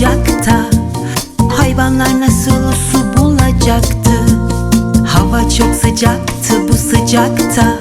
sıcakta Hayvanlar nasıl su bulacaktı? Hava çok sıcaktı bu sıcakta.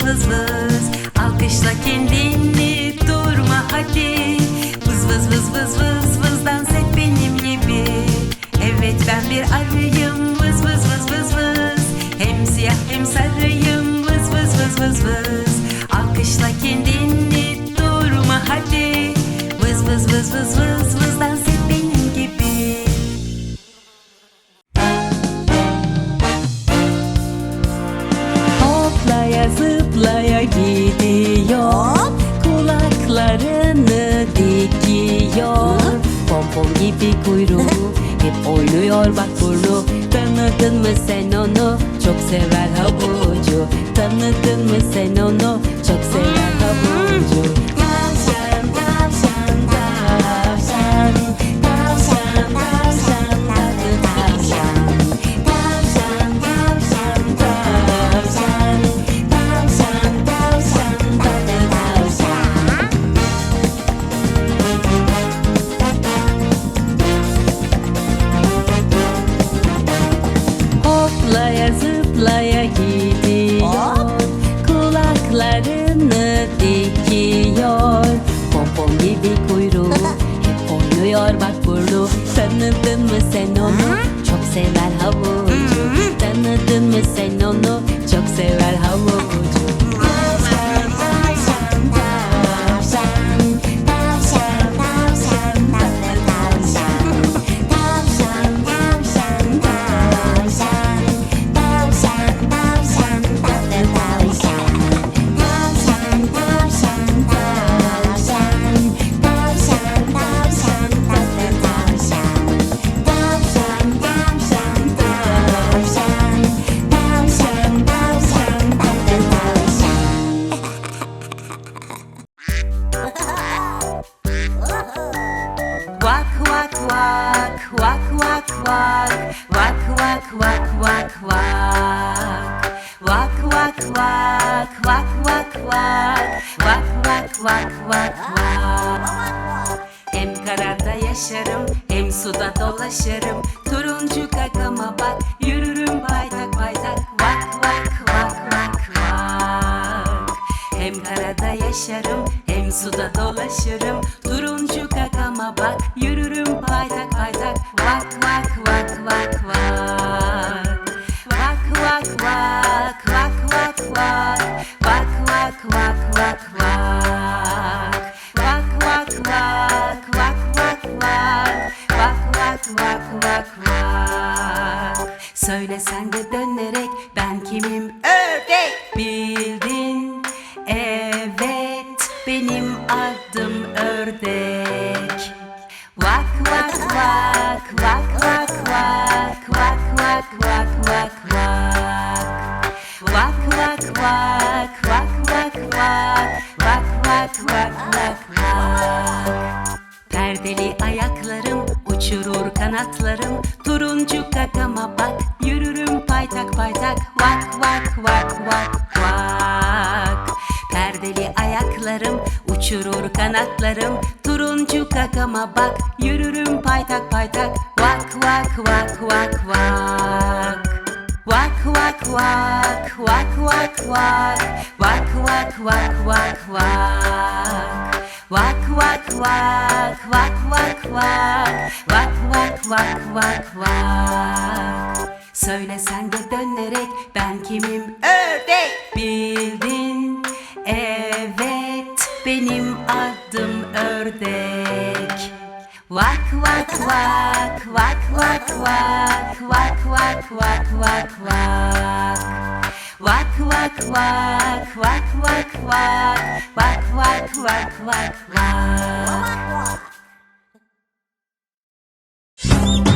vız vız vız Alkışla kendini durma hadi Vız vız vız vız vız vız dans et benim gibi Evet ben bir arıyım vız vız vız vız vız Hem siyah hem sarıyım vız vız vız vız vız Alkışla kendini durma hadi Vız vız vız vız vız vız Sor bak Tanıdın mı sen onu? Çok sever ha bu havucu Tanıdın mı sen onu? sararım Turuncu kakama bak Yürürüm paytak paytak Vak vak vak vak vak Vak vak vak vak vak vak Vak vak vak vak vak Vak vak vak vak vak vak Vak vak vak vak vak Söyle sen de dönerek ben kimim ördek bildin evet benim adım ördek Vak vak vak vak vak vak vak vak vak vak vak Vak vak vak vak vak vak vak vak vak vak vak Thank you.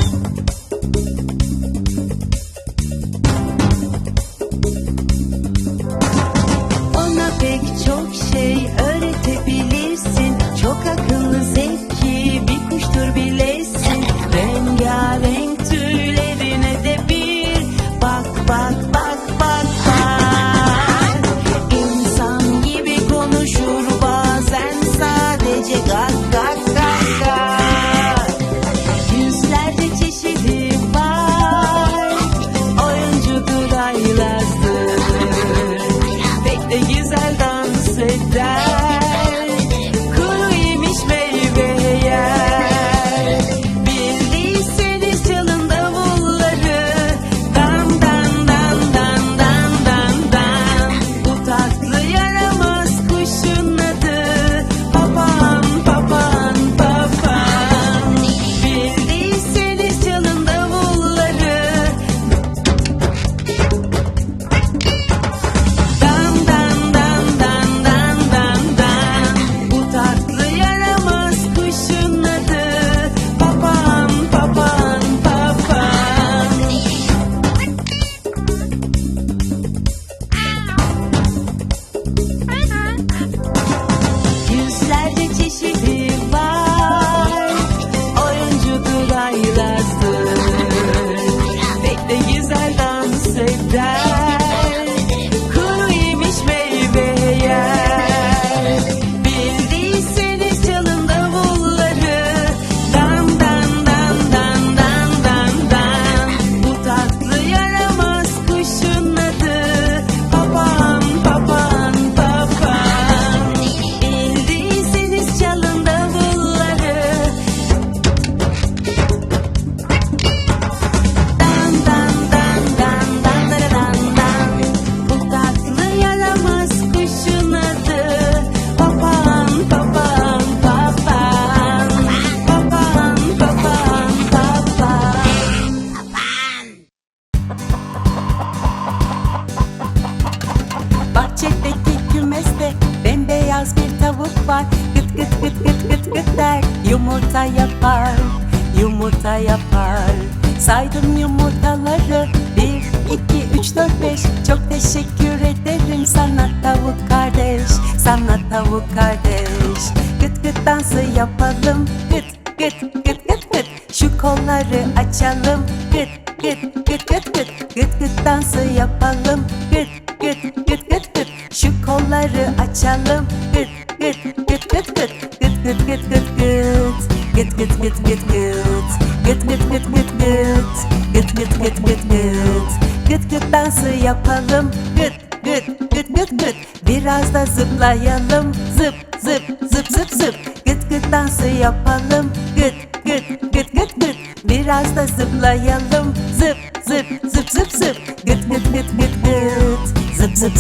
Dansı yapalım Gıt gıt gıt gıt gıt Şu kolları açalım Gıt gıt gıt gıt gıt Gıt gıt gıt gıt gıt Gıt gıt gıt gıt gıt Gıt gıt gıt gıt gıt Gıt gıt gıt gıt gıt Gıt gıt dansı yapalım Gıt gıt gıt gıt gıt Biraz da zıplayalım Zıp zıp zıp zıp zıp Gıt gıt dansı yapalım Gıt gıt gıt gıt gıt Biraz da zıplayalım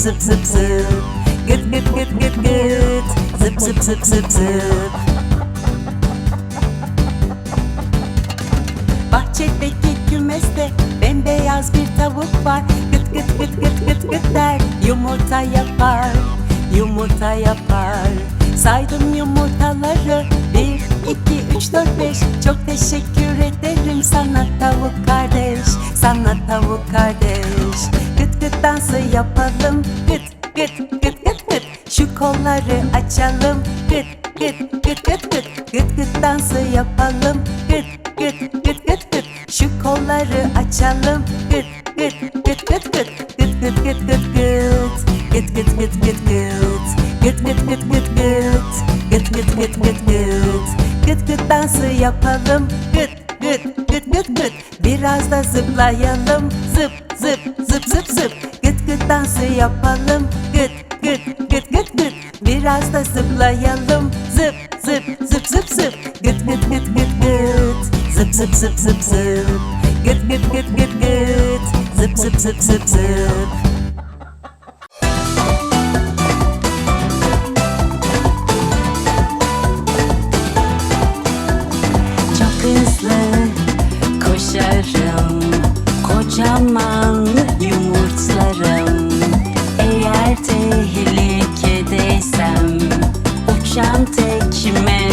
Zıp zıp zıp Gıt gıt gıt gıt gıt Zıp zıp zıp zıp zıp Bahçedeki kümeste bembeyaz bir tavuk var. Gıt gıt gıt gıt gıt gıt der. Yumurta yapar, yumurta yapar. Saydım yumurtaları. Bir, iki, üç, dört, beş. Çok teşekkür ederim sana tavuk kardeş. Sana tavuk kardeş Gıt dansı yapalım Gıt gıt gıt gıt gıt Şu kolları açalım Gıt gıt gıt gıt gıt Gıt gıt dansı yapalım Gıt gıt gıt gıt gıt Şu kolları açalım Gıt gıt gıt gıt gıt Gıt gıt gıt gıt gıt Gıt gıt gıt gıt gıt Gıt gıt gıt gıt gıt Gıt gıt gıt gıt gıt Gıt gıt dansı yapalım Gıt gıt gıt gıt gıt Biraz da zıplayalım. Zıp zıp zıp zıp zıp. Gıt gıt dansı yapalım. Gıt gıt gıt gıt gıt. Biraz da zıplayalım. Zıp zıp zıp zıp zıp. Gıt gıt gıt gıt gıt. Zıp zıp zıp zıp zıp. Gıt gıt gıt gıt gıt. Zıp zıp zıp zıp zıp Kocaman yumurtlarım. Eğer tehlikedeysem Uçan tekme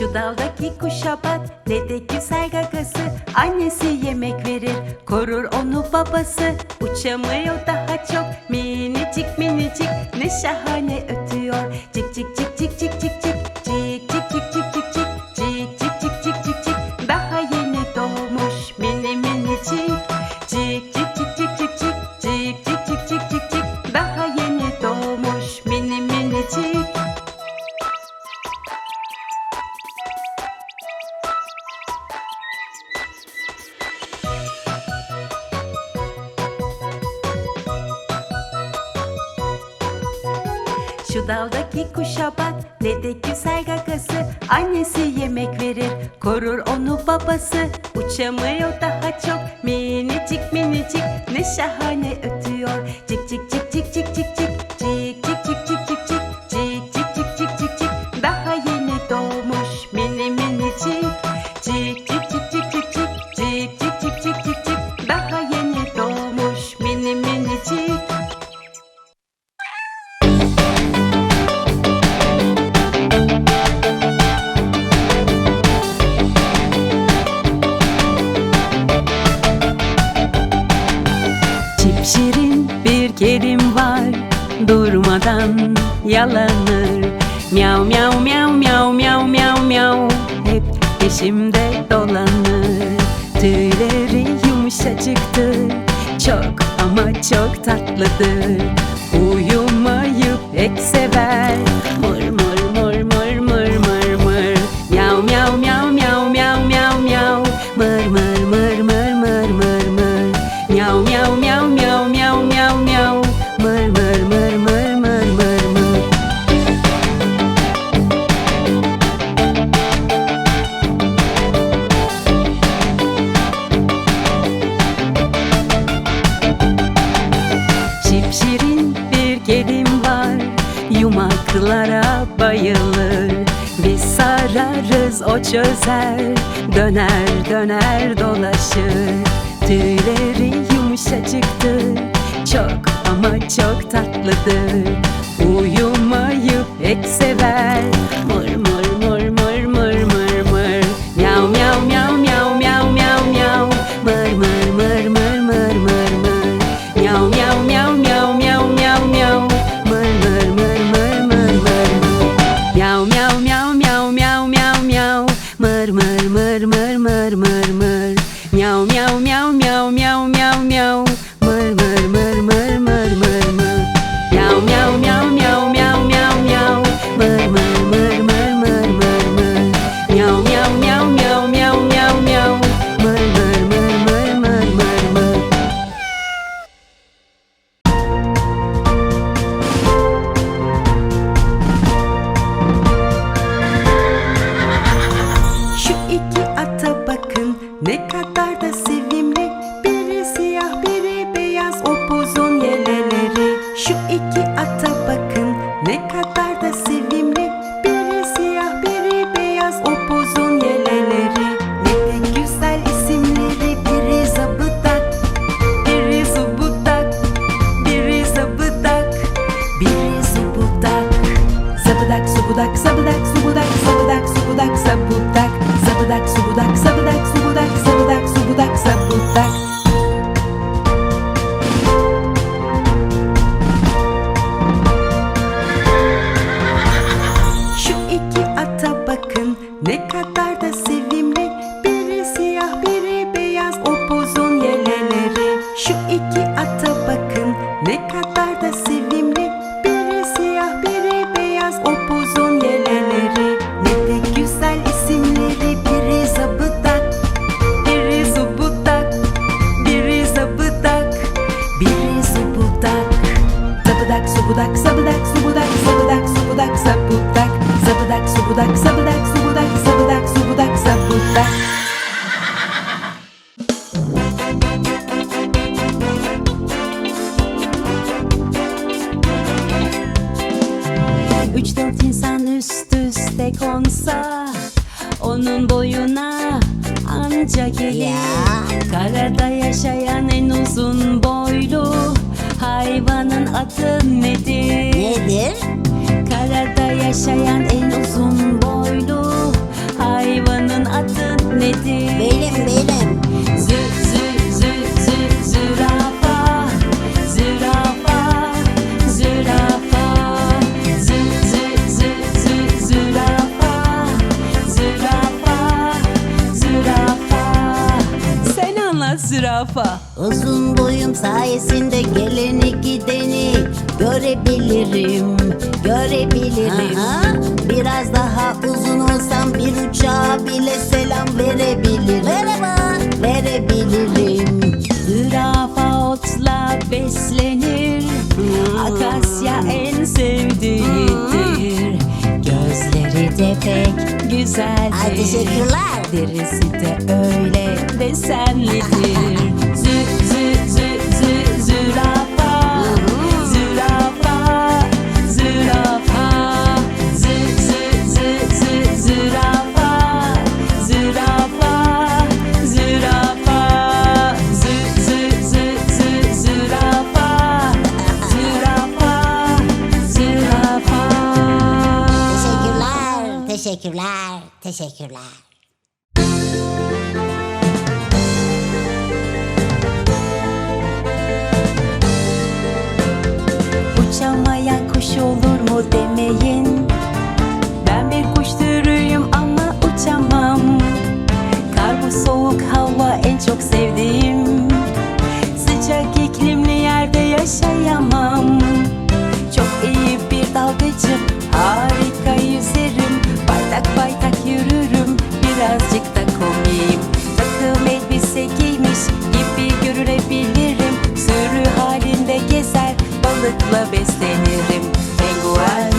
Şu daldaki kuşa bak ne de güzel gagası Annesi yemek verir korur onu babası. Uçamıyor daha çok minicik minicik Ne şahane ötüyor şahane ötüyor yalanır. Miau miau miau miau miau miau miau. Hep peşimde dolanır. Tüyleri yumuşacıktır. Çok ama çok tatlıdır. Zigzag kafa Uzun boyum sayesinde geleni gideni Görebilirim, görebilirim. Aha. Biraz daha uzun olsam bir uçağa bile selam verebilirim. Merhaba. Verebilirim. Zürafa otla beslenir hmm. Akasya en sevdiğidir de pek güzeldir. Ay teşekkürler. Derisi de öyle desenlidir. Teşekkürler, teşekkürler. Uçamayan kuş olur mu demeyin. Ben bir kuş türüyüm ama uçamam. Kar bu soğuk hava en çok sevdiğim. Sıcak iklimli yerde yaşayamam. Çok iyi bir dalgıcım Hayır birazcık da komiyim. Takım elbise giymiş gibi görünebilirim Sürü halinde gezer balıkla beslenirim. Penguen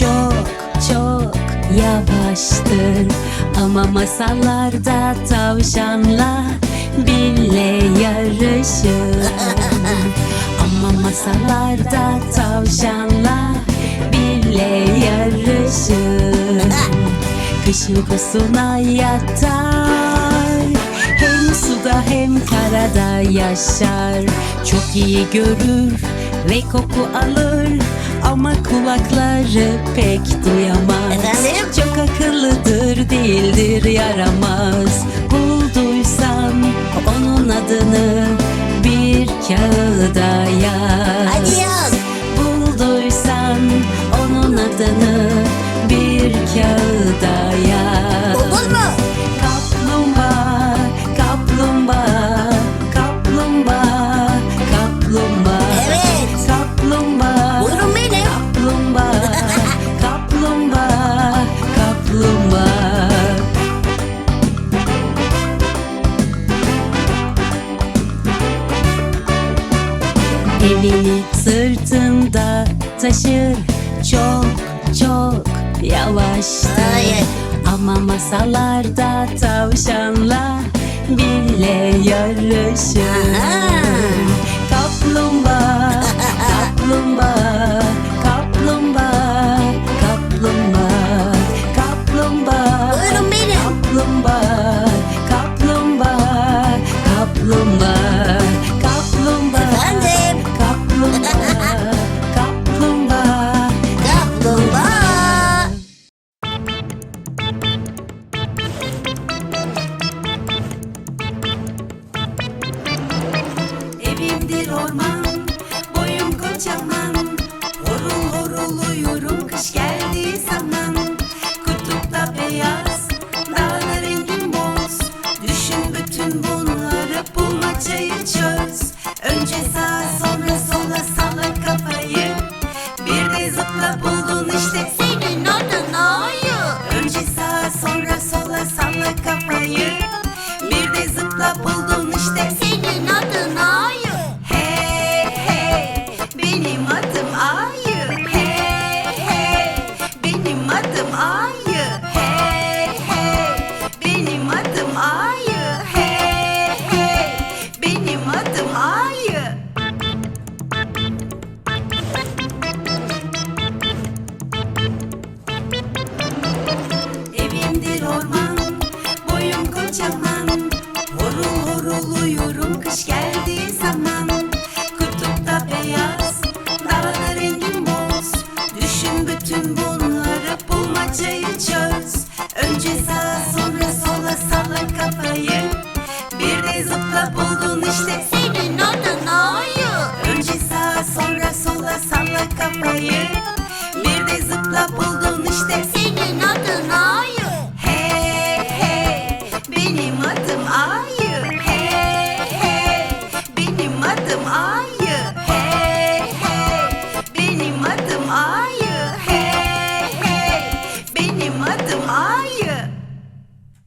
çok çok yavaştır Ama masallarda tavşanla bile yarışır Ama masallarda tavşanla bile yarışır Kış uykusuna yatar. Hem suda hem karada yaşar. Çok iyi görür ve koku alır ama kulakları pek duyamaz. Efendim? Çok akıllıdır değildir yaramaz. Bulduysan onun adını bir kağıda yaz. Hadi yaz. Bulduysan onun adını bir kağıda yaz. benimle yarışır. Aha.